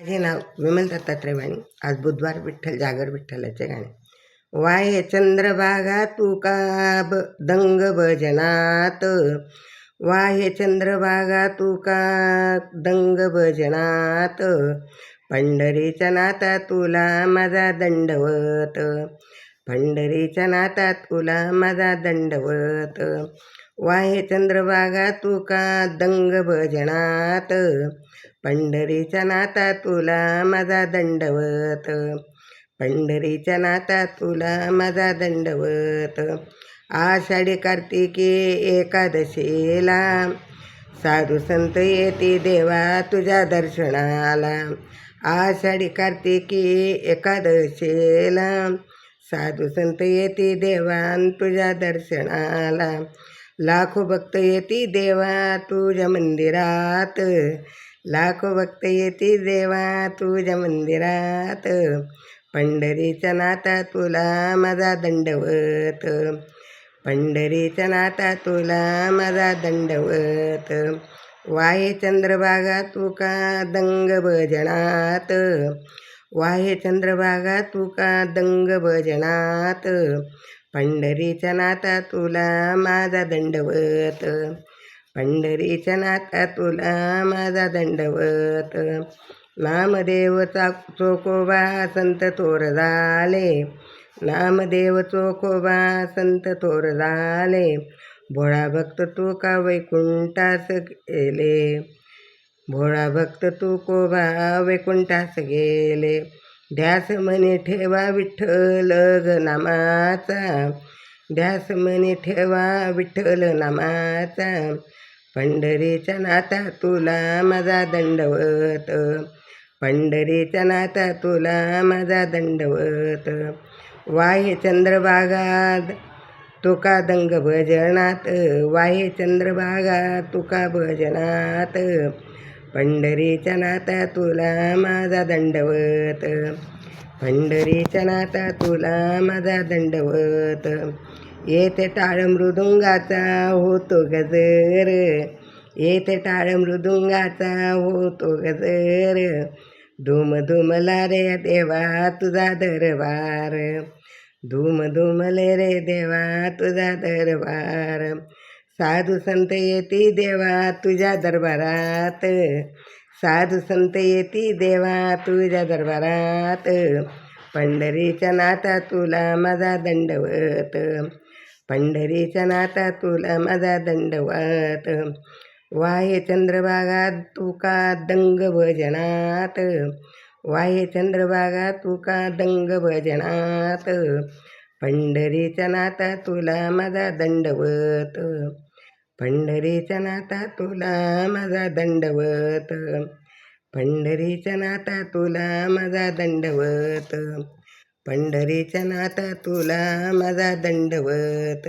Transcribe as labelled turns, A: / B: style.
A: माझे नाव विमल दत्तात्रय वाणी आज बुधवार विठ्ठल जागर विठ्ठलाचे गाणे. वाय चंद्रभागा तुकाब दंग भजनात. वाय चंद्रभागा तुका दंग भजनात. पंढरीच्या नाता तुला माझा दंडवत. पंढरीच्या नाता तुला माझा दंडवत. वाहे चंद्रभागा तू का दंग भजनात? पंढरीच्या नाता तुला माझा दंडवत. पंढरीच्या नाता तुला माझा दंडवत. आषाढी कार्तिकी एकादशीला साधू संत येते देवा तुझ्या दर्शनाला. आषाढी कार्तिकी एकादशीला साधू संत येते देवान तुझ्या दर्शनाला. लाखो भक्त येते देवा तुझ्या मंदिरात. लाखो भक्त येते देवा तुझ्या मंदिरात. पंढरीच्या नाता तुला माझा दंडवत. पंढरीच्या नाता तुला माझा दंडवत. वाहे चंद्रभागा तुका दंग भजनात? वाहे चंद्रभागा तुका दंग भजनात? पंढरीच्या नाता तुला माझा दंडवत. पंढरीच्या नाता तुला माझा दंडवत. नामदेवचा चोकोबा संत थोर झाले. नामदेव चोकोबा संत थोर झाले. भोळा भक्त तू का वैकुंठास गेले. भोळा भक्त तू कोबा वैकुंठास गेले. ध्यास म्हणे ठेवा विठ्ठल ग नामाचा. ध्यास म्हणे ठेवा विठ्ठल नामाचा. पंढरीच्या नाता तुला माझा दंडवत. पंढरीच्या नाता तुला माझा दंडवत. वाहे चंद्रभागात तुका दंग भजनात वाहे चंद्रभागा तुका भजनात. पंढरीच्या नाता तुला माझा दंडवत. पंढरीच्या नाता तुला माझा दंडवत. येथे टाळ मृदुंगाचा होतो गजर. येथे टाळ मृदुंगाचा होतो गजर. धूम धुमला रे देवा तुझा दरबार. धूम धुमले रे देवा तुझा दरबार. साधू संत येती देवा तुझ्या दरबारात. साधू संत येती देवा तुझ्या दरबारात. पंढरीच्या नाता तुला माझा दंडवत. पंढरीच्या नाता तुला माझा दंडवत. वाहे चंद्रभागा तुका दंग भजनात वाहे चंद्रभागा तुका दंग भजनात पंढरीच्या नाता तुला माझा दंडवत. पंढरीच्या नाता तुला माझा दंडवत. पंढरीच्या नाता तुला माझा दंडवत. पंढरीच्या नाता तुला माझा दंडवत.